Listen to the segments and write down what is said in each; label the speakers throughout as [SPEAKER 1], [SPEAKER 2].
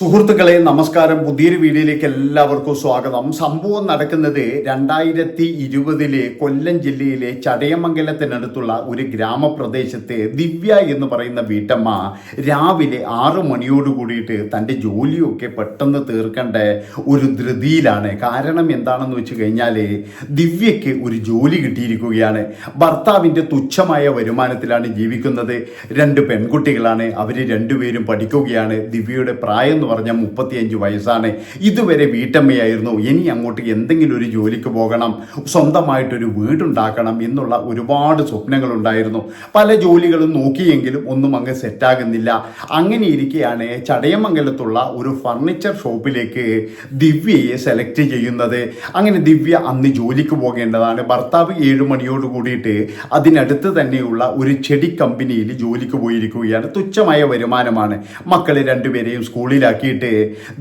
[SPEAKER 1] സുഹൃത്തുക്കളെ നമസ്കാരം. പുതിയൊരു വീഡിയോയിലേക്ക് എല്ലാവർക്കും സ്വാഗതം. സംഭവം നടക്കുന്നത് രണ്ടായിരത്തി ഇരുപതിലെ കൊല്ലം ജില്ലയിലെ ചടയമംഗലത്തിനടുത്തുള്ള ഒരു ഗ്രാമപ്രദേശത്തെ ദിവ്യ എന്ന് പറയുന്ന വീട്ടമ്മ രാവിലെ ആറു മണിയോട് കൂടിയിട്ട് തന്റെ ജോലിയൊക്കെ പെട്ടെന്ന് തീർക്കേണ്ട ഒരു ധൃതിയിലാണ്. കാരണം എന്താണെന്ന് വെച്ച് കഴിഞ്ഞാൽ ദിവ്യയ്ക്ക് ഒരു ജോലി കിട്ടിയിരിക്കുകയാണ്. ഭർത്താവിന്റെ തുച്ഛമായ വരുമാനത്തിലാണ് ജീവിക്കുന്നത്. രണ്ട് പെൺകുട്ടികളാണ്. അവർ രണ്ടുപേരും പഠിക്കുകയാണ്. ദിവ്യയുടെ പ്രായം എന്ന് പറഞ്ഞാൽ മുപ്പത്തിയഞ്ച് വയസ്സാണ്. ഇതുവരെ വീട്ടമ്മയായിരുന്നു. ഇനി അങ്ങോട്ട് എന്തെങ്കിലും ഒരു ജോലിക്ക് പോകണം സ്വന്തമായിട്ടൊരു വീടുണ്ടാക്കണം എന്നുള്ള ഒരുപാട് സ്വപ്നങ്ങളുണ്ടായിരുന്നു. പല ജോലികളും നോക്കിയെങ്കിലും ഒന്നും അങ്ങ് സെറ്റാകുന്നില്ല. അങ്ങനെ ഇരിക്കെയാണ് ചടയമംഗലത്തുള്ള ഒരു ഫർണിച്ചർ ഷോപ്പിലേക്ക് ദിവ്യയെ സെലക്ട് ചെയ്യുന്നത്. അങ്ങനെ ദിവ്യ അന്ന് ജോലിക്ക് പോകേണ്ടതാണ്. ഭർത്താവ് ഏഴ് മണിയോട് കൂടിയിട്ട് അതിനടുത്ത് തന്നെയുള്ള ഒരു ചെടി കമ്പനിയിൽ ജോലിക്ക് പോയിരിക്കുകയാണ്. തുച്ഛമായ വരുമാനമാണ്. മക്കളെ രണ്ടുപേരെയും സ്കൂളിലാക്കിയിട്ട്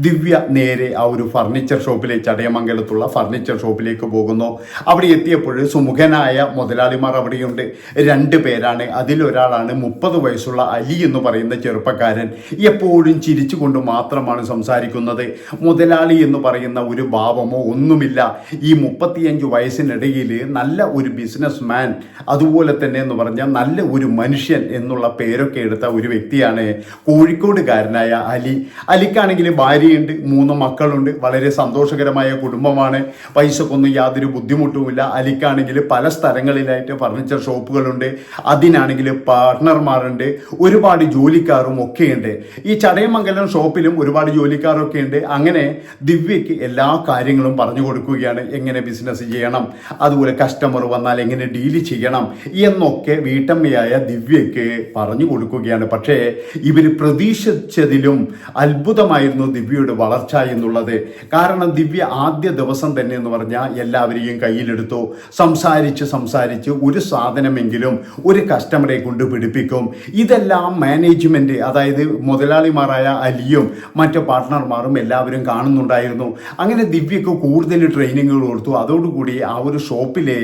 [SPEAKER 1] ദിവ്യ നേരെ ആ ഒരു ഫർണിച്ചർ ഷോപ്പിലേക്ക് ചടയമംഗലത്തുള്ള ഫർണിച്ചർ ഷോപ്പിലേക്ക് പോകുന്നു. അവിടെ എത്തിയപ്പോൾ സുമുഖനായ മുതലാളിമാർ അവിടെയുണ്ട്. രണ്ട് പേരാണ്. അതിലൊരാളാണ് മുപ്പത് വയസ്സുള്ള അലി എന്ന് പറയുന്ന ചെറുപ്പക്കാരൻ. എപ്പോഴും ചിരിച്ചുകൊണ്ട് മാത്രമാണ് സംസാരിക്കുന്നത്. മുതലാളി എന്ന് പറയുന്ന ഒരു ഭാവമോ ഒന്നുമില്ല. ഈ മുപ്പത്തിയഞ്ച് വയസ്സിനിടയിൽ നല്ല ഒരു ബിസിനസ് മാൻ അതുപോലെ തന്നെ എന്ന് പറഞ്ഞാൽ നല്ല ഒരു മനുഷ്യൻ എന്നുള്ള പേരൊക്കെ എടുത്ത ഒരു വ്യക്തിയാണ് കോഴിക്കോടുകാരനായ അലി. അലി അലിക്കാണെങ്കിൽ ഭാര്യയുണ്ട് മൂന്ന് മക്കളുണ്ട് വളരെ സന്തോഷകരമായ കുടുംബമാണ്. പൈസക്കൊന്നും യാതൊരു ബുദ്ധിമുട്ടുമില്ല. അലിക്കാണെങ്കിൽ പല സ്ഥലങ്ങളിലായിട്ട് ഫർണിച്ചർ ഷോപ്പുകളുണ്ട് അതിനാണെങ്കിൽ പാർട്ട്ണർമാരുണ്ട് ഒരുപാട് ജോലിക്കാരും ഒക്കെയുണ്ട്. ഈ ചടയമംഗലം ഷോപ്പിലും ഒരുപാട് ജോലിക്കാരൊക്കെ ഉണ്ട് അങ്ങനെ ദിവ്യയ്ക്ക് എല്ലാ കാര്യങ്ങളും പറഞ്ഞു കൊടുക്കുകയാണ്. എങ്ങനെ ബിസിനസ് ചെയ്യണം? അതുപോലെ കസ്റ്റമർ വന്നാൽ എങ്ങനെ ഡീൽ ചെയ്യണം? എന്നൊക്കെ വീട്ടമ്മയായ ദിവ്യയ്ക്ക് പറഞ്ഞു കൊടുക്കുകയാണ്. പക്ഷേ ഇവർ പ്രതീക്ഷിച്ചതിലും അത്ഭുതമായിരുന്നു ദിവ്യയുടെ വളർച്ച എന്നുള്ളത്. കാരണം ദിവ്യ ആദ്യ ദിവസം തന്നെ എന്ന് പറഞ്ഞാൽ എല്ലാവരെയും കയ്യിലെടുത്തു. സംസാരിച്ച് സംസാരിച്ച് ഒരു സാധനമെങ്കിലും ഒരു കസ്റ്റമറെ കൊണ്ട് പിടിപ്പിക്കും. ഇതെല്ലാം മാനേജ്മെന്റ് അതായത് മുതലാളിമാരായ അലിയും മറ്റു പാർട്ട്ണർമാരും എല്ലാവരും കാണുന്നുണ്ടായിരുന്നു. അങ്ങനെ ദിവ്യക്ക് കൂടുതൽ ട്രെയിനിങ്ങുകൾ കൊടുത്തു. അതോടുകൂടി ആ ഒരു ഷോപ്പിലെ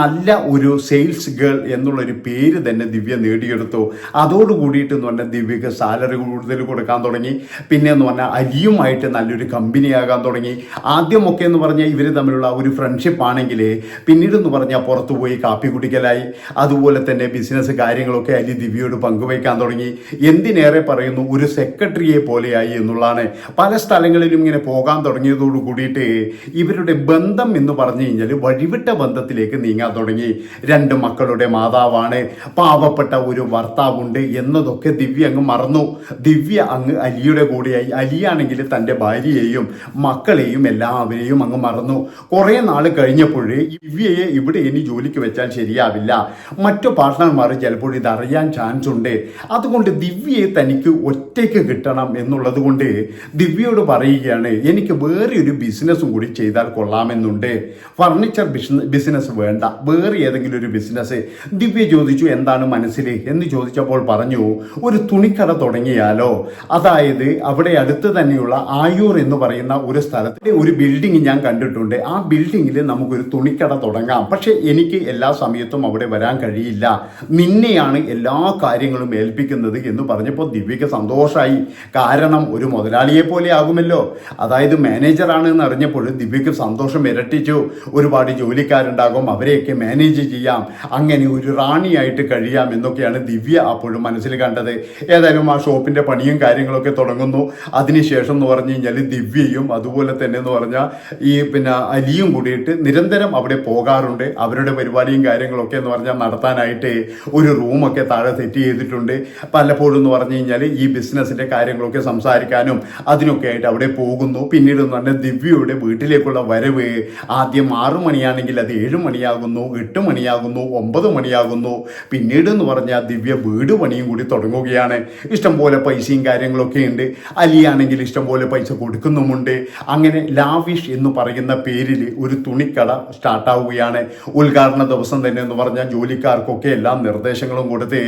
[SPEAKER 1] നല്ല ഒരു സെയിൽസ് ഗേൾ എന്നുള്ളൊരു പേര് തന്നെ ദിവ്യ നേടിയെടുത്തു. അതോടുകൂടിയിട്ട് എന്ന് പറഞ്ഞാൽ ദിവ്യക്ക് സാലറി കൂടുതൽ കൊടുക്കാൻ തുടങ്ങി. പിന്നെ എന്ന് പറഞ്ഞാൽ അലിയുമായിട്ട് നല്ലൊരു കമ്പനിയാകാൻ തുടങ്ങി. ആദ്യമൊക്കെ എന്ന് പറഞ്ഞാൽ ഇവർ തമ്മിലുള്ള ഒരു ഫ്രണ്ട്ഷിപ്പ് ആണെങ്കിൽ പിന്നീട് എന്ന് പറഞ്ഞാൽ പുറത്തു പോയി കാപ്പി കുടിക്കലായി. അതുപോലെ തന്നെ ബിസിനസ് കാര്യങ്ങളൊക്കെ അലി ദിവ്യയോട് പങ്കുവയ്ക്കാൻ തുടങ്ങി. എന്തിനേറെ പറയുന്നു ഒരു സെക്രട്ടറിയെ പോലെയായി എന്നുള്ളതാണ്. പല സ്ഥലങ്ങളിലും ഇങ്ങനെ പോകാൻ തുടങ്ങിയതോട് കൂടിയിട്ട് ഇവരുടെ ബന്ധം എന്ന് പറഞ്ഞു കഴിഞ്ഞാൽ വഴിവിട്ട ബന്ധത്തിലേക്ക് നീങ്ങാൻ തുടങ്ങി. രണ്ട് മക്കളുടെ മാതാവാണ്. പാവപ്പെട്ട ഒരു ഭർത്താവുണ്ട് എന്നതൊക്കെ ദിവ്യ അങ്ങ് മറന്നു. ദിവ്യ അങ്ങ് അലിയുടെ കൂടെയായി അലിയാണെങ്കിൽ തന്റെ ഭാര്യയെയും മക്കളെയും എല്ലാവരെയും അങ്ങ് മറന്നു. കുറേ നാൾ കഴിഞ്ഞപ്പോഴേ ദിവ്യയെ ഇവിടെ ഇനി ജോലിക്ക് വെച്ചാൽ ശരിയാവില്ല. മറ്റു പാർട്ട്ണർമാർ ചിലപ്പോൾ ഇത് അറിയാൻ ചാൻസ് ഉണ്ട്. അതുകൊണ്ട് ദിവ്യയെ തനിക്ക് ഒറ്റയ്ക്ക് കിട്ടണം എന്നുള്ളത് കൊണ്ട് ദിവ്യയോട് പറയുകയാണ് എനിക്ക് വേറെ ഒരു ബിസിനസ്സും കൂടി ചെയ്താൽ കൊള്ളാമെന്നുണ്ട്. ഫർണിച്ചർ ബിസിനസ് വേണ്ട. വേറെ ഏതെങ്കിലും ഒരു ബിസിനസ് ദിവ്യ ചോദിച്ചു എന്താണ് മനസ്സിൽ? എന്ന് ചോദിച്ചപ്പോൾ പറഞ്ഞു ഒരു തുണിക്കട തുടങ്ങിയാലോ? അതായത് അവിടെ അടുത്ത് തന്നെയുള്ള ആയൂർ എന്ന് പറയുന്ന ഒരു സ്ഥലത്തെ ഒരു ബിൽഡിംഗ് ഞാൻ കണ്ടിട്ടുണ്ട്. ആ ബിൽഡിങ്ങിൽ നമുക്കൊരു തുണിക്കട തുടങ്ങാം. പക്ഷെ എനിക്ക് എല്ലാ സമയത്തും അവിടെ വരാൻ കഴിയില്ല. നിന്നെയാണ് എല്ലാ കാര്യങ്ങളും ഏൽപ്പിക്കുന്നത് എന്ന് പറഞ്ഞപ്പോൾ ദിവ്യക്ക് സന്തോഷമായി കാരണം ഒരു മുതലാളിയെ പോലെ ആകുമല്ലോ. അതായത് മാനേജറാണ് എന്ന് അറിഞ്ഞപ്പോൾ ദിവ്യക്ക് സന്തോഷം ഇരട്ടിച്ചു. ഒരുപാട് ജോലിക്കാരുണ്ടാകും അവരെയൊക്കെ മാനേജ് ചെയ്യാം. അങ്ങനെ ഒരു റാണിയായിട്ട് കഴിയാം എന്നൊക്കെയാണ് ദിവ്യ അപ്പോഴും മനസ്സിൽ കണ്ടത്. ഏതായാലും ആ ഷോപ്പിന്റെ പണിയും കാര്യങ്ങളൊക്കെ തുടങ്ങുന്നു. അതിനുശേഷം എന്ന് പറഞ്ഞു കഴിഞ്ഞാൽ ദിവ്യയും അതുപോലെ തന്നെ എന്ന് പറഞ്ഞാൽ ഈ പിന്നെ അലിയും കൂടിയിട്ട് നിരന്തരം അവിടെ പോകാറുണ്ട്. അവരുടെ പരിപാടിയും കാര്യങ്ങളൊക്കെ എന്ന് പറഞ്ഞാൽ നടത്താനായിട്ട് ഒരു റൂമൊക്കെ താഴെ സെറ്റ് ചെയ്തിട്ടുണ്ട്. പലപ്പോഴും എന്ന് പറഞ്ഞു കഴിഞ്ഞാൽ ഈ ബിസിനസ്സിന്റെ കാര്യങ്ങളൊക്കെ സംസാരിക്കാനും അതിനൊക്കെ ആയിട്ട് അവിടെ പോകുന്നു. പിന്നീട് എന്ന് പറഞ്ഞാൽ ദിവ്യയുടെ വീട്ടിലേക്കുള്ള വരവ് ആദ്യം ആറു മണിയാണെങ്കിൽ അത് ഏഴ് മണിയാകുന്നു എട്ട് മണിയാകുന്നു ഒമ്പത് മണിയാകുന്നു. പിന്നീട് എന്ന് പറഞ്ഞാൽ ദിവ്യ വീട് പണിയും കൂടി തുടങ്ങുകയാണ്. ഇഷ്ടംപോലെ പൈസയും കാര്യങ്ങളൊക്കെ ഉണ്ട്. അലിയാണെങ്കിൽ ഇഷ്ടംപോലെ പൈസ കൊടുക്കുന്നുമുണ്ട്. അങ്ങനെ ലാവിഷ് എന്ന് പറയുന്ന പേരിൽ ഒരു തുണിക്കട സ്റ്റാർട്ടാവുകയാണ്. ഉദ്ഘാടന ദിവസം തന്നെ എന്ന് പറഞ്ഞാൽ ജോലിക്കാർക്കൊക്കെ എല്ലാ നിർദ്ദേശങ്ങളും കൊടുത്ത്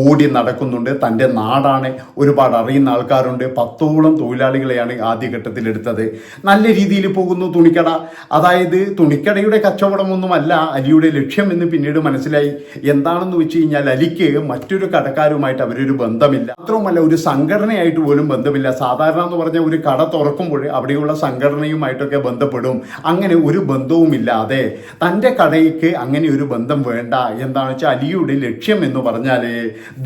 [SPEAKER 1] ഓടി നടക്കുന്നുണ്ട്. തന്റെ നാടാണ് ഒരുപാട് അറിയുന്ന ആൾക്കാരുണ്ട്. പത്തോളം തൊഴിലാളികളെയാണ് ആദ്യഘട്ടത്തിൽ എടുത്തത്. നല്ല രീതിയിൽ പോകുന്നു തുണിക്കട. അതായത് തുണിക്കടയുടെ കച്ചവടമൊന്നുമല്ല അലിയുടെ ലക്ഷ്യം എന്ന് പിന്നീട് മനസ്സിലായി. എന്താണെന്ന് വെച്ച് കഴിഞ്ഞാൽ അലിക്ക് മറ്റൊരു കടക്കാരുമായിട്ട് അവരൊരു ബന്ധമില്ല. മാത്രവുമല്ല ഒരു സംഘടനയായിട്ട് പോലും ബന്ധമില്ല. സാധാരണ എന്ന് പറഞ്ഞാൽ ഒരു കട തുറക്കുമ്പോൾ അവിടെയുള്ള സംഘടനയുമായിട്ടൊക്കെ ബന്ധപ്പെടും. അങ്ങനെ ഒരു ബന്ധവുമില്ലാതെ തന്റെ കടയ്ക്ക് അങ്ങനെ ഒരു ബന്ധം വേണ്ട എന്താണെന്ന് വെച്ചാൽ അലിയുടെ ലക്ഷ്യം എന്ന് പറഞ്ഞാൽ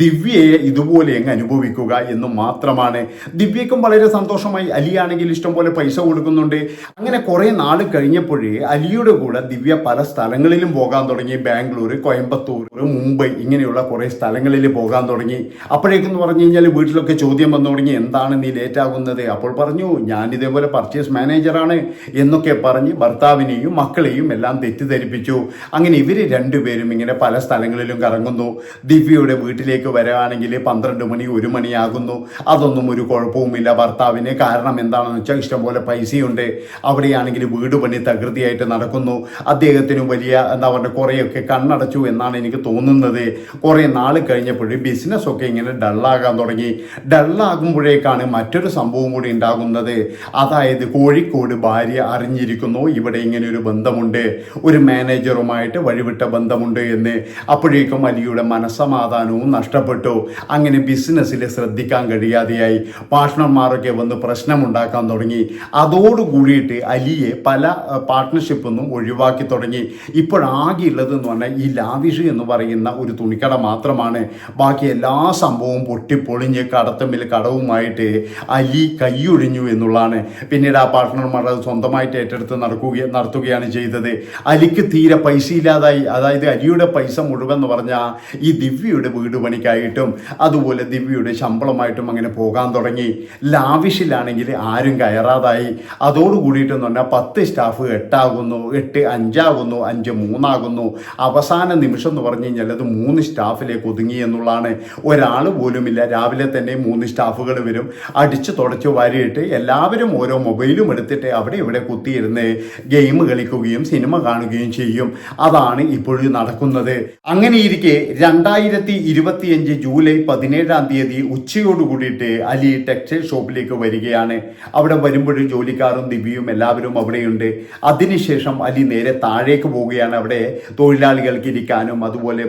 [SPEAKER 1] ദിവ്യയെ ഇതുപോലെ അങ്ങ് അനുഭവിക്കുക എന്ന് മാത്രമാണ്. ദിവ്യക്കും വളരെ സന്തോഷമായി. അലിയാണെങ്കിൽ ഇഷ്ടംപോലെ പൈസ കൊടുക്കുന്നുണ്ട്. അങ്ങനെ കുറേ നാൾ കഴിഞ്ഞപ്പോഴേ അലിയുടെ കൂടെ ദിവ്യ പല സ്ഥലങ്ങളിലും പോകാൻ തുടങ്ങി. ബാംഗ്ലൂർ കോയമ്പത്തൂർ മുംബൈ ഇങ്ങനെയുള്ള കുറേ സ്ഥലങ്ങളിൽ പോകാൻ തുടങ്ങി. അപ്പോഴേക്കെന്ന് പറഞ്ഞു കഴിഞ്ഞാൽ വീട്ടിലൊക്കെ ചോദ്യം വന്നു തുടങ്ങി. എന്താണ് നീ ലേറ്റ് ആകുന്നത് അപ്പോൾ പറഞ്ഞു ഞാൻ ഇതേപോലെ പർച്ചേസ് മാനേജറാണ് എന്നൊക്കെ പറഞ്ഞ് ഭർത്താവിനെയും മക്കളെയും എല്ലാം തെറ്റിദ്ധരിപ്പിച്ചു. അങ്ങനെ ഇവർ രണ്ടുപേരും ഇങ്ങനെ പല സ്ഥലങ്ങളിലും കറങ്ങുന്നു. ദിവ്യയുടെ വീട്ടിലേക്ക് വരാണെങ്കിൽ പന്ത്രണ്ട് മണി ഒരു മണിയാകുന്നു. അതൊന്നും ഒരു കുഴപ്പവുമില്ല. ഭർത്താവിന് കാരണം എന്താണെന്ന് വെച്ചാൽ ഇഷ്ടംപോലെ പൈസയുണ്ട്. അവിടെയാണെങ്കിൽ വീട് പണി തകൃതിയായിട്ട് നടക്കുന്നു. അദ്ദേഹത്തിന് വലിയ എന്താ പറയുക കുറേയൊക്കെ കണ്ണടച്ചു എന്നാണ് എനിക്ക് തോന്നുന്നത്. കുറേ നാൾ കഴിഞ്ഞപ്പോഴും ബിസിനസ് ഒക്കെ ഇങ്ങനെ ഡള്ളാകാൻ തുടങ്ങി. ഡള്ളാകുമ്പോഴേക്കാണ് മറ്റൊരു സംഭവം കൂടി ഉണ്ടാകുന്നത്. അതായത് കോഴിക്കോട് ഭാര്യ അറിഞ്ഞിരിക്കുന്നു ഇവിടെ ഇങ്ങനെ ഒരു ബന്ധമുണ്ട്. ഒരു മാനേജറുമായിട്ട് വഴിവിട്ട ബന്ധമുണ്ട് എന്ന്. അപ്പോഴേക്കും അലിയുടെ മനസ്സമാധാനവും നഷ്ടപ്പെട്ടു. അങ്ങനെ ബിസിനസ്സിൽ ശ്രദ്ധിക്കാൻ കഴിയാതെയായി. പാർട്ട്ണർമാരൊക്കെ വന്ന് പ്രശ്നമുണ്ടാക്കാൻ തുടങ്ങി. അതോടുകൂടിയിട്ട് അലിയെ പല പാർട്ട്ണർഷിപ്പിൽ ഒഴിവാക്കി തുടങ്ങി. ഇപ്പോഴാകെയുള്ളത് എന്ന് പറഞ്ഞാൽ ഈ ലാവിഷ് എന്ന് പറയുന്ന ഒരു തുണിക്കട മാത്രമാണ്. ബാക്കി എല്ലാ സംഭവവും പൊട്ടിപ്പൊളിഞ്ഞ് കടത്തമ്മിൽ കടവുമായിട്ട് അലി കൈയൊഴിഞ്ഞു എന്നുള്ളതാണ്. പിന്നീട് ആ പാർട്ട്ണർമാർ അത് സ്വന്തമായിട്ട് ഏറ്റെടുത്ത് നടക്കുക നടത്തുകയാണ് ചെയ്തത്. അലിക്ക് തീരെ പൈസ ഇല്ലാതായി അതായത് അലിയുടെ പൈസ മുഴുവൻ എന്ന് പറഞ്ഞാൽ ഈ ദിവ്യയുടെ വീട് പണിക്കായിട്ടും അതുപോലെ ദിവ്യയുടെ ശമ്പളമായിട്ടും അങ്ങനെ പോകാൻ തുടങ്ങി. ലാവിഷിലാണെങ്കിൽ ആരും കയറാതായി. അതോട് അതോടുകൂടിയിട്ടെന്ന് പറഞ്ഞാൽ പത്ത് സ്റ്റാഫ് എട്ടാകുന്നു എട്ട് അഞ്ചാകുന്നു അഞ്ച് മൂന്നാകുന്നു. അവസാന നിമിഷം എന്ന് പറഞ്ഞു കഴിഞ്ഞാൽ അത് മൂന്ന് സ്റ്റാഫിലേക്ക് ഒതുങ്ങി എന്നുള്ളതാണ്. ഒരാൾ പോലുമില്ല. രാവിലെ തന്നെ മൂന്ന് സ്റ്റാഫുകൾ വരും. അടിച്ച് തുടച്ചു വാരിയിട്ട് എല്ലാവരും ഓരോ മൊബൈലും എടുത്തിട്ട് അവിടെ ഇവിടെ കുത്തിയിരുന്ന് ഗെയിം കളിക്കുകയും സിനിമ കാണുകയും ചെയ്യും. അതാണ് ഇപ്പോഴും നടക്കുന്നത്. അങ്ങനെ ഇരിക്കെ രണ്ടായിരത്തി ഇരുപത്തിയഞ്ച് ജൂലൈ പതിനേഴാം തീയതി ഉച്ചയോട് കൂടിയിട്ട് അലി ടെക്സ്റ്റൈൽ ഷോപ്പിലേക്ക് വരികയാണ്. അവിടെ വരുമ്പോഴും ജോലിക്കാരും ദിവ്യയും എല്ലാവരും അവിടെയുണ്ട്. അതിനുശേഷം അലി നേരെ താഴേക്ക് പോവുകയാണ്. അവിടെ തൊഴിലാളികൾക്ക് ഇരിക്കാനും അതുപോലെ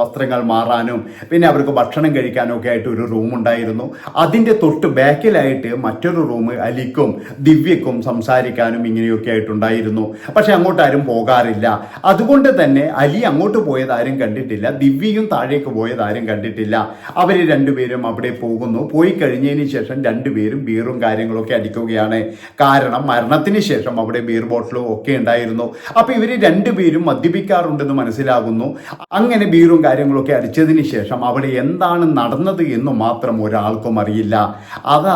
[SPEAKER 1] വസ്ത്രങ്ങൾ മാറാനും പിന്നെ അവർക്ക് ഭക്ഷണം കഴിക്കാനും ഒക്കെ ആയിട്ട് ഒരു റൂം ഉണ്ടായിരുന്നു അതിന്റെ തൊട്ട് ബാക്കിലായിട്ട് മറ്റൊരു റൂം അലിക്കും ദിവ്യക്കും സംസാരിക്കാനും ഇങ്ങനെയൊക്കെ ആയിട്ടുണ്ടായിരുന്നു. പക്ഷെ അങ്ങോട്ട് ആരും പോകാറില്ല. അതുകൊണ്ട് തന്നെ അലി അങ്ങോട്ട് പോയത് ആരും കണ്ടിട്ടില്ല ദിവ്യയും താഴേക്ക് പോയത് ആരും കണ്ടിട്ടില്ല. അവർ രണ്ടുപേരും അവിടെ പോകുന്നു. പോയി കഴിഞ്ഞതിന് ശേഷം രണ്ടുപേരും ബീറും കാര്യങ്ങളൊക്കെ അടിക്കുകയാണ്. കാരണം മരണത്തിന് ശേഷം അവിടെ ബീർ ബോട്ടിലും ഒക്കെ ഉണ്ടായിരുന്നു. അപ്പൊ ഇവർ രണ്ടുപേരും മദ്യപിക്കാറുണ്ടെന്ന് മനസ്സിലാകുന്നു. അങ്ങനെ ബീറും കാര്യങ്ങളൊക്കെ അടിച്ചതിന് ശേഷം അവിടെ എന്താണ് നടന്നത് എന്ന് മാത്രം ഒരാൾക്കും അറിയില്ല.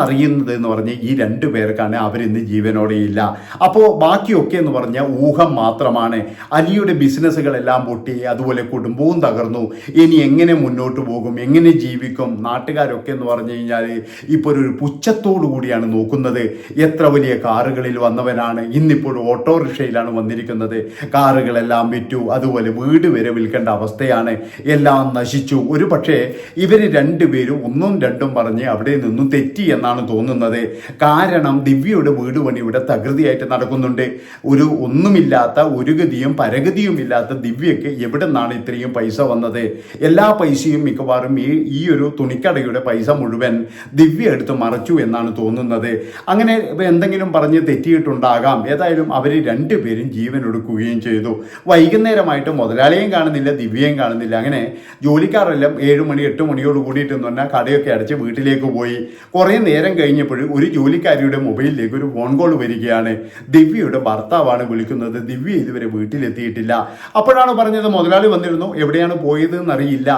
[SPEAKER 1] അതറിയുന്നത് എന്ന് പറഞ്ഞ് ഈ രണ്ടു പേർക്കാണ് അവരിന്ന് ജീവനോടെ ഇല്ല. അപ്പോൾ ബാക്കിയൊക്കെ എന്ന് പറഞ്ഞാൽ ഊഹം മാത്രമാണ്. അലിയുടെ ബിസിനസ്സുകളെല്ലാം പൊട്ടി അതുപോലെ കുടുംബവും തകർന്നു. ഇനി എങ്ങനെ മുന്നോട്ട് പോകും എങ്ങനെ ജീവിക്കും നാട്ടുകാരൊക്കെ എന്ന് പറഞ്ഞു കഴിഞ്ഞാൽ ഇപ്പോൾ ഒരു പുച്ഛത്തോടു കൂടിയാണ് നോക്കുന്നത്. എത്ര വലിയ കാറുകളിൽ വന്നവനാണ് ഇന്നിപ്പോൾ ഓട്ടോറിക്ഷയിലാണ് വന്നിരിക്കുന്നത്. കാറുകളെല്ലാം വിറ്റു അതുപോലെ വീട് വരെ വിൽക്കേണ്ട അവസ്ഥയാണ്. എല്ലാം നശിച്ചു. ഒരു പക്ഷേ ഇവർ രണ്ടുപേരും ഒന്നും രണ്ടും പറഞ്ഞ് അവിടെ നിന്നും തെറ്റി എന്നാണ് തോന്നുന്നത്. കാരണം ദിവ്യയുടെ വീട് പണി ഇവിടെ തകൃതിയായിട്ട് നടക്കുന്നുണ്ട്. ഒരു ഒന്നുമില്ലാത്ത ഒരു ഗതിയും പരഗതിയും ഇല്ലാത്ത ദിവ്യക്ക് എവിടെ നിന്നാണ് ഇത്രയും പൈസ വന്നത്? എല്ലാ പൈസയും മിക്കവാറും ഈ ഈ ഒരു തുണിക്കടയുടെ പൈസ മുഴുവൻ ദിവ്യ എടുത്ത് മറച്ചു എന്നാണ് തോന്നുന്നത്. അങ്ങനെ എന്തെങ്കിലും പറഞ്ഞ് തെറ്റിയിട്ടുണ്ടാകാം. ഏതായാലും അവർ രണ്ടുപേരും ജീവൻ എടുക്കുകയും ചെയ്തു. വൈകുന്നേരമായിട്ട് മുതലാളിയും കാണുന്നില്ല ദിവ്യയും കാണുന്നില്ല. അങ്ങനെ ജോലിക്കാരെല്ലാം ഏഴ് മണി എട്ട് മണിയോട് കൂടിയിട്ടെന്ന് പറഞ്ഞാൽ കടയൊക്കെ അടച്ച് വീട്ടിലേക്ക് പോയി. കുറേ നേരം കഴിഞ്ഞപ്പോൾ ഒരു ജോലിക്കാരിയുടെ മൊബൈലിലേക്ക് ഒരു ഫോൺ കോൾ വരികയാണ്. ദിവ്യയുടെ ഭർത്താവാണ് വിളിക്കുന്നത്. ദിവ്യ ഇതുവരെ വീട്ടിലെത്തിയിട്ടില്ല. അപ്പോഴാണ് പറഞ്ഞത് മുതലാളി വന്നിരുന്നു. എവിടെയാണ് പോയത് എന്നറിയില്ല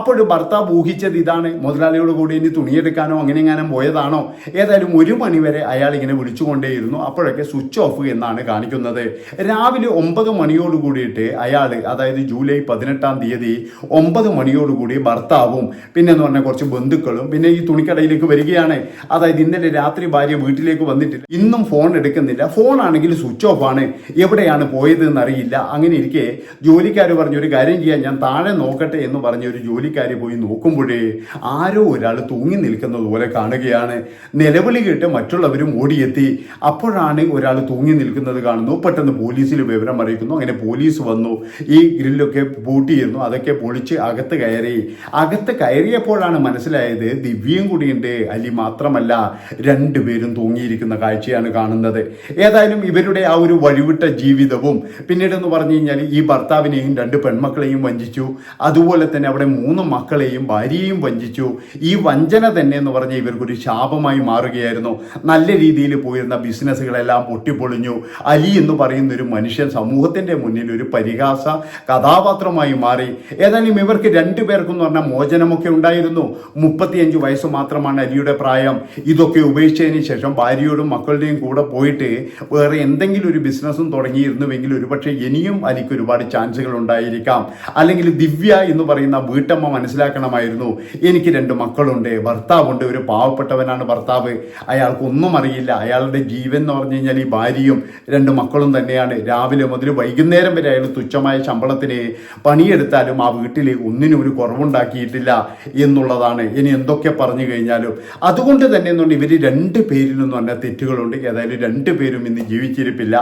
[SPEAKER 1] അപ്പോൾ ഭർത്താവ് ഊഹിച്ചത് ഇതാണ്. മുതലാളിയോട് കൂടി ഇനി തുണിയെടുക്കാനോ അങ്ങനെ എങ്ങാനും പോയതാണോ? ഏതായാലും ഒരു മണിവരെ അയാൾ ഇങ്ങനെ വിളിച്ചുകൊണ്ടേയിരുന്നു. അപ്പോഴൊക്കെ സ്വിച്ച് ഓഫ് എന്നാണ് കാണിക്കുന്നത്. രാവിലെ ഒമ്പത് മണിയോട് കൂടിയിട്ട് അയാൾ അതായത് ജൂലൈ പതിനെട്ടാം തീയതി ഒമ്പത് മണിയോടുകൂടി ഭർത്താവും പിന്നെ എന്ന് പറഞ്ഞാൽ കുറച്ച് ബന്ധുക്കളും പിന്നെ ഈ തുണിക്കടയിലേക്ക് വരികയാണ്. അതായത് ഇന്നലെ രാത്രി ഭാര്യ വീട്ടിലേക്ക് വന്നിട്ടില്ല. ഇന്നും ഫോൺ എടുക്കുന്നില്ല. ഫോൺ ആണെങ്കിൽ സ്വിച്ച് ഓഫ് ആണ്. എവിടെയാണ് പോയത് എന്നറിയില്ല അങ്ങനെ ഇരിക്കെ ജോലിക്കാർ പറഞ്ഞു ഒരു കാര്യം ചെയ്യാൻ ഞാൻ താഴെ നോക്കട്ടെ എന്ന് പറഞ്ഞ ഒരു ജോലിക്കാർ പോയി നോക്കുമ്പോഴേ ആരോ ഒരാൾ തൂങ്ങി നിൽക്കുന്നത് പോലെ കാണുകയാണ്. നിലവിളി കേട്ട് മറ്റുള്ളവരും ഓടിയെത്തി. അപ്പോഴാണ് ഒരാൾ തൂങ്ങി നിൽക്കുന്നത് കാണുന്നു. പെട്ടെന്ന് പോലീസിൽ വിവരം അറിയിക്കുന്നു. അങ്ങനെ പോലീസ് വന്നു. ഈ ഗ്രില്ലൊക്കെ പൂട്ടിയിരുന്നു. അതൊക്കെ പൊളിച്ച് അകത്ത് കയറി. അകത്ത് കയറിയപ്പോഴാണ് മനസ്സിലായത് ദിവ്യയും കൂടിയുണ്ട് അലി മാത്രം മാത്രമല്ല രണ്ടുപേരും തൂങ്ങിയിരിക്കുന്ന കാഴ്ചയാണ് കാണുന്നത്. ഏതായാലും ഇവരുടെ ആ ഒരു വഴിവിട്ട ജീവിതവും പിന്നീട് എന്ന് പറഞ്ഞു കഴിഞ്ഞാൽ ഈ ഭർത്താവിനെയും രണ്ട് പെൺമക്കളെയും വഞ്ചിച്ചു. അതുപോലെ തന്നെ അവിടെ മൂന്ന് മക്കളെയും ഭാര്യയെയും വഞ്ചിച്ചു. ഈ വഞ്ചന തന്നെ എന്ന് പറഞ്ഞാൽ ഇവർക്കൊരു ശാപമായി മാറുകയായിരുന്നു. നല്ല രീതിയിൽ പോയിരുന്ന ബിസിനസ്സുകളെല്ലാം പൊട്ടിപ്പൊളിഞ്ഞു. അലി എന്ന് പറയുന്ന ഒരു മനുഷ്യൻ സമൂഹത്തിന്റെ മുന്നിൽ ഒരു പരിഹാസ കഥാപാത്രമായി മാറി. ഏതായാലും ഇവർക്ക് രണ്ടുപേർക്കും എന്ന് പറഞ്ഞാൽ മോചനമൊക്കെ ഉണ്ടായിരുന്നു. മുപ്പത്തിയഞ്ച് വയസ്സ് മാത്രമാണ് അലിയുടെ പ്രായം. ഇതൊക്കെ ഉപേക്ഷിച്ചതിന് ശേഷം ഭാര്യയോടും മക്കളുടെയും കൂടെ പോയിട്ട് വേറെ എന്തെങ്കിലും ഒരു ബിസിനസ്സും തുടങ്ങിയിരുന്നുവെങ്കിൽ ഒരുപക്ഷെ ഇനിയും അലിക്ക് ഒരുപാട് ചാൻസുകൾ ഉണ്ടായിരിക്കാം. അല്ലെങ്കിൽ ദിവ്യ എന്ന് പറയുന്ന വീട്ടമ്മ മനസ്സിലാക്കണമായിരുന്നു എനിക്ക് രണ്ട് മക്കളുണ്ട് ഭർത്താവുണ്ട് ഒരു പാവപ്പെട്ടവനാണ് ഭർത്താവ്. അയാൾക്കൊന്നും അറിയില്ല. അയാളുടെ ജീവൻ എന്ന് പറഞ്ഞു കഴിഞ്ഞാൽ ഈ ഭാര്യയും രണ്ട് മക്കളും തന്നെയാണ്. രാവിലെ മുതൽ വൈകുന്നേരം വരെ അയാൾ തുച്ഛമായ ശമ്പളത്തിന് പണിയെടുത്താലും ആ വീട്ടിൽ ഒന്നിനും ഒരു കുറവുണ്ടാക്കിയിട്ടില്ല എന്നുള്ളതാണ്. ഇനി എന്തൊക്കെ പറഞ്ഞു കഴിഞ്ഞാലും. അതുകൊണ്ട് തന്നെ എന്നുണ്ട് ഇവർ രണ്ട് പേരിലും എന്ന് പറഞ്ഞാൽ തെറ്റുകളുണ്ട്. ഏതായാലും രണ്ട് പേരും ഇന്ന് ജീവിച്ചിരിപ്പില്ല.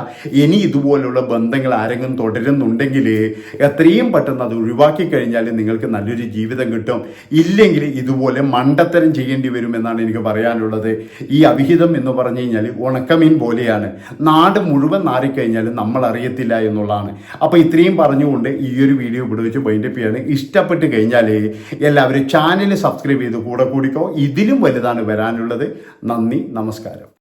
[SPEAKER 1] ഇനി ഇതുപോലുള്ള ബന്ധങ്ങൾ ആരെങ്കിലും തുടരുന്നുണ്ടെങ്കിൽ എത്രയും പെട്ടെന്ന് അത് ഒഴിവാക്കി കഴിഞ്ഞാൽ നിങ്ങൾക്ക് നല്ലൊരു ജീവിതം കിട്ടും. ഇല്ലെങ്കിൽ ഇതുപോലെ മണ്ടത്തരം ചെയ്യേണ്ടി വരും എന്നാണ് എനിക്ക് പറയാനുള്ളത്. ഈ അവിഹിതം എന്ന് പറഞ്ഞു കഴിഞ്ഞാൽ ഉണക്കമീൻ പോലെയാണ്. നാട് മുഴുവൻ നാറിക്കഴിഞ്ഞാൽ നമ്മൾ അറിയത്തില്ല എന്നുള്ളതാണ്. അപ്പോൾ ഇത്രയും പറഞ്ഞുകൊണ്ട് ഈ ഒരു വീഡിയോ ഇവിടെ വെച്ച് വൈൻഡപ്പ് ചെയ്യാണ്. ഇഷ്ടപ്പെട്ട് കഴിഞ്ഞാൽ എല്ലാവരും ചാനൽ സബ്സ്ക്രൈബ് ചെയ്ത് കൂടെ കൂടിക്കോ. ഇതിലും വലുതാണ് വരാനുള്ളത് നന്ദി നമസ്കാരം.